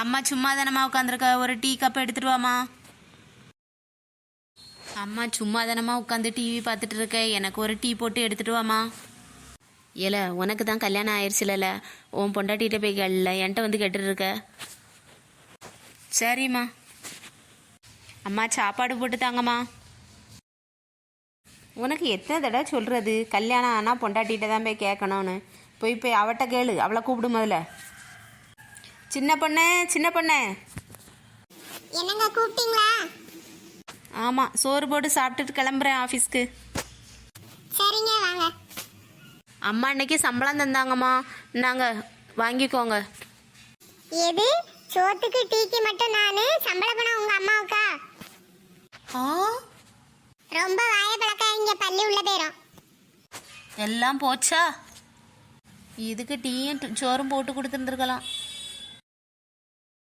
அம்மா சும்மா தானம்மா உட்காந்துருக்க ஒரு டீ கப் எடுத்துட்டு வாம்மா. அம்மா சும்மா தானம்மா உட்காந்து டிவி பார்த்துட்டு இருக்க. எனக்கு ஒரு டீ போட்டு எடுத்துட்டு வாம்மா. ஏல உனக்கு தான் கல்யாணம் ஆயிடுச்சுல உன் பொண்டாட்டிகிட்ட போய் கேள்ல என்கிட்ட வந்து கேட்டுட்டு இருக்க. சரிம்மா. அம்மா சாப்பாடு போட்டு தாங்கம்மா. உனக்கு எத்தனை தடவை சொல்கிறது கல்யாணம் ஆனால் பொண்டாட்டிகிட்ட தான் போய் கேட்கணும்னு. போய் போய் அவட்ட கேளு. அவளை கூப்பிடும் முதல்ல. சின்ன பொண்ணு சின்ன பொண்ணு. என்னங்க கூப்பிட்டீங்களா? ஆமாம் சோறு போட்டு சாப்பிட்டுட்டு கிளம்புறேன் ஆஃபீஸ்க்கு சரிங்க வாங்க. அம்மா இன்னைக்கு சம்பளம் தந்தாங்கம்மா. இந்தாங்க வாங்கிக்கோங்க. எது? சோத்துக்கு டீக்கு மட்டும் நானு? சம்பள பணம் உங்க அம்மாவுக்கா? ஆ? ரொம்ப வாய பழக்காதீங்க பள்ளி உள்ள போயிரும். எல்லாம் போச்சா? இதுக்கு டீயும் சோறும் போட்டு கொடுத்துருந்துருக்கலாம்.